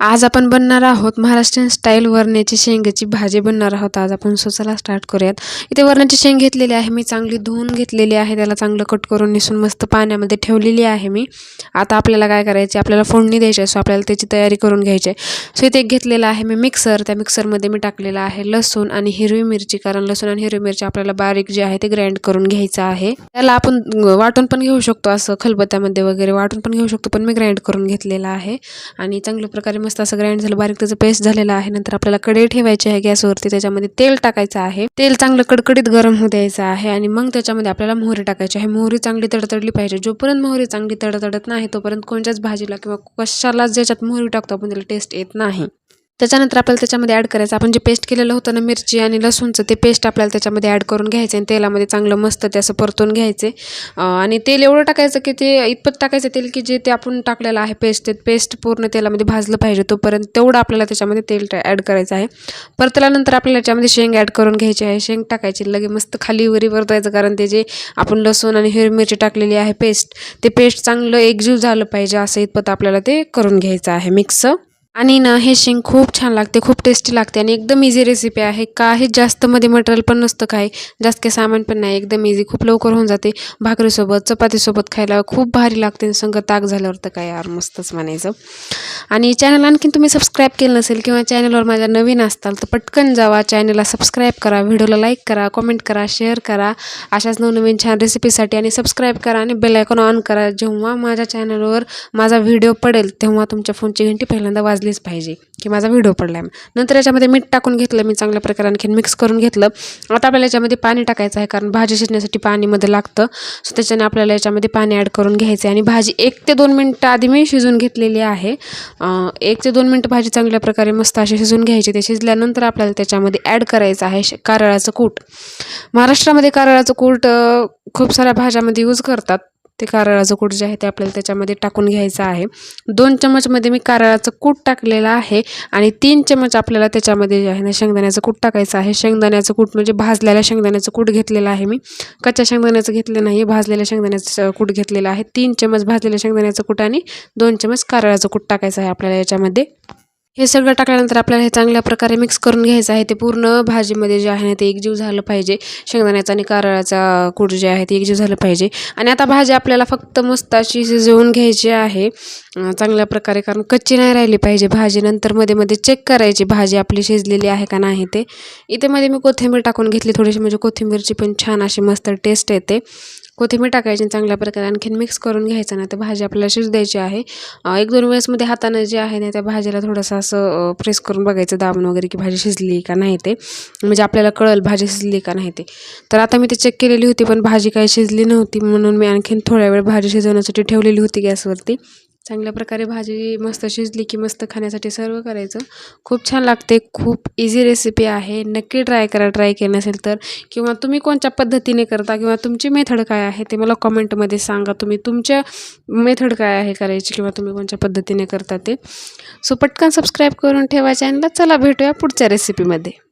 आज आपण बनणार आहोत महाराष्ट्रीयन स्टाईल वरण्याची शेंगाची भाजी. बनणार आहोत आज आपण. सो स्टार्ट करूयात. इथे वरण्याची शेंग घेतलेली आहे मी. चांगली धुवून घेतलेली आहे. त्याला चांगलं कट करून निसून मस्त पाण्यामध्ये ठेवलेली आहे मी. आता आपल्याला काय करायचे आपल्याला फोडणी द्यायची आहे. सो आपल्याला त्याची तयारी करून घ्यायची आहे. सो इथे एक घेतलेला आहे मी मिक्सर त्या मिक्सरमध्ये मी टाकलेला आहे लसूण आणि हिरवी मिरची. कारण लसूण आणि हिरवी मिरची आपल्याला बारीक जे आहे ते ग्राइंड करून घ्यायचं आहे. त्याला आपण वाटून पण घेऊ शकतो. असं खलबत्त्यामध्ये वगैरे वाटून पण घेऊ शकतो. पण मी ग्राइंड करून घेतलेला आहे. आणि चांगल्या प्रकारे मस्त असं ग्राइंड झालं बारीक त्याचं पेस्ट झालेलं आहे नंतर आपल्याला कढई ठेवायची आहे गॅसवरती त्याच्यामध्ये तेल टाकायचं आहे. तेल चांगलं कडकडीत गरम होऊ द्यायचं आहे आणि मग त्याच्यामध्ये आपल्याला मोहरी टाकायची आहे. मोहरी चांगली तडतडली पाहिजे. जोपर्यंत मोहरी चांगली तडतडत नाही तोपर्यंत कोणत्याच भाजीला किंवा कशालाच ज्याच्यात मोहरी टाकतो आपण त्याला टेस्ट येत नाही. त्याच्यानंतर आपल्याला त्याच्यामध्ये ॲड करायचं. आपण जे पेस्ट केलेलं होतं ना मिरची आणि लसूणचं ते पेस्ट आपल्याला त्याच्यामध्ये ॲड करून घ्यायचं आणि तेलामध्ये चांगलं मस्त ते असं परतून घ्यायचे. आणि तेल एवढं टाकायचं की ते इतपत टाकायचं तेल की जे ते आपण टाकलेलं आहे पेस्ट ते पेस्ट पूर्ण तेलामध्ये भाजलं पाहिजे. तोपर्यंत तेवढं आपल्याला त्याच्यामध्ये तेल ॲड करायचं आहे. परतल्यानंतर आपल्याला त्याच्यामध्ये शेंग ॲड करून घ्यायची आहे. शेंग टाकायची लगे मस्त खाली वरी परतायचं कारण ते जे आपण लसूण आणि हिरवी मिरची टाकलेली आहे पेस्ट ते पेस्ट चांगलं एकजीव झालं पाहिजे असं इतपत आपल्याला ते करून घ्यायचं आहे मिक्स आणि ना हे शेंग खूप छान लागते खूप टेस्टी लागते आणि एकदम इझी रेसिपी आहे. काही जास्त मध्ये मटेरियल पण नसतं काही. जास्त काही सामान पण नाही. एकदम इझी खूप लवकर होऊन जाते. भाकरीसोबत चपातीसोबत खायला खूप भारी लागते संग ताक झाल्यावर तर काय यार मस्तच म्हणायचं. आणि चॅनल आणखीन तुम्ही सबस्क्राईब केलं नसेल किंवा चॅनलवर माझ्या नवीन असताल तर पटकन जावा. चॅनलला सबस्क्राईब करा व्हिडिओला लाईक करा कमेंट करा शेअर करा. अशाच नवनवीन छान रेसिपीसाठी आणि सबस्क्राईब करा आणि बेल आयकॉन ऑन करा. जेव्हा माझ्या चॅनलवर माझा व्हिडिओ पडेल तेव्हा तुमच्या फोनची घंटी पहिल्यांदा वाजली वाजलीच पाहिजे की माझा व्हिडिओ पडला आहे नंतर याच्यामध्ये मीठ टाकून घेतलं मी चांगल्या प्रकारे आणखीन मिक्स करून घेतलं. आता आपल्याला याच्यामध्ये पाणी टाकायचं आहे कारण भाजी शिजण्यासाठी पाणीमध्ये लागतं. सो त्याच्याने आपल्याला याच्यामध्ये पाणी ॲड करून घ्यायचं आहे. आणि भाजी एक ते दोन मिनटं आधी मी शिजून घेतलेली आहे. एक ते दोन मिनटं भाजी चांगल्या प्रकारे मस्त अशी शिजून घ्यायची. ते शिजल्यानंतर आपल्याला त्याच्यामध्ये ॲड करायचं आहे कारळाचं कूट. महाराष्ट्रामध्ये कारळाचं कूट खूप साऱ्या भाज्यामध्ये यूज करतात. ते कारळाचं कूट जे आहे ते आपल्याला त्याच्यामध्ये टाकून घ्यायचं आहे. दोन चमचमध्ये मी कारळाचं कूट टाकलेलं आहे आणि तीन चमच आपल्याला त्याच्यामध्ये जे आहे ना शेंगदाण्याचं कूट टाकायचं आहे. शेंगदाण्याचं कूट म्हणजे भाजलेल्या शेंगदाण्याचं कूट घेतलेलं आहे मी. कच्च्या शेंगदाण्याचं घेतलं नाही भाजलेल्या शेंगदाण्याचं कूट घेतलेलं आहे. तीन चमच भाजलेल्या शेंगदाण्याचं कूट आणि दोन चमच कारळाचं कूट टाकायचं आहे आपल्याला याच्यामध्ये. हे सगळं टाकल्यानंतर आपल्याला हे चांगल्या प्रकारे मिक्स करून घ्यायचं आहे. ते पूर्ण भाजीमध्ये जे आहे ना ते एकजीव झालं पाहिजे. शेंगदाण्याचा आणि कारळाचा कूट जे आहे ते एकजीव झालं पाहिजे. आणि आता भाजी आपल्याला फक्त मस्त अशी शिजवून घ्यायची आहे. चांगल्या प्रकारे कारण कच्ची नाही राहिली पाहिजे भाजी. नंतर मध्ये मध्ये चेक करायची भाजी आपली शिजलेली आहे का नाही ते. इथे मध्ये मी कोथिंबीर टाकून घेतली थोडीशी म्हणजे कोथिंबीरची पण छान अशी मस्त टेस्ट येते. कोथिंबीर टाकायची चांगल्या प्रकारे आणखीन मिक्स करून घ्यायचं ना तर भाजी आपल्याला शिज द्यायची आहे. एक दोन वेळेसमध्ये हातानं जे आहे ना त्या भाजीला थोडंसं असं प्रेस करून बघायचं दाबून वगैरे की भाजी शिजली का नाही ते. म्हणजे आपल्याला कळल भाजी शिजली का नाही ते. तर आता मी ते चेक केलेली होती पण भाजी काही शिजली नव्हती म्हणून मी आणखीन थोड्या वेळ भाजी शिजवण्यासाठी ठेवलेली होती गॅसवरती. चांगल्या प्रकारे भाजी मस्त शिजली की मस्त खाण्यासाठी सर्व करायचं. खूप छान लागते खूप इझी रेसिपी आहे. नक्की ट्राय करा ट्राय केलं नसेल तर. किंवा तुम्ही कोणत्या पद्धतीने करता किंवा तुमची मेथड काय आहे ते मला कॉमेंटमध्ये सांगा. तुम्ही तुमच्या मेथड काय आहे करायची किंवा तुम्ही कोणत्या पद्धतीने करता ते. सो पटकन सबस्क्राईब करून ठेवा चॅनलला चला भेटूया पुढच्या रेसिपीमध्ये